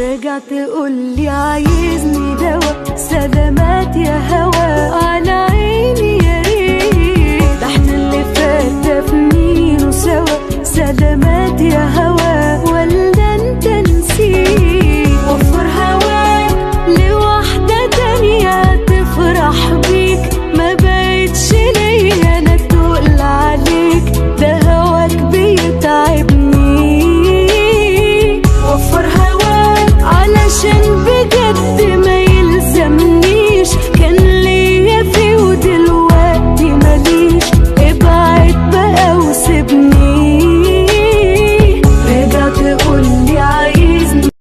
راجع تقولي عايزني دوا. سلامات يا هوا على عيني يا ريت. ده إحنا اللي فات دفنينه سوا سلامات يا هوا.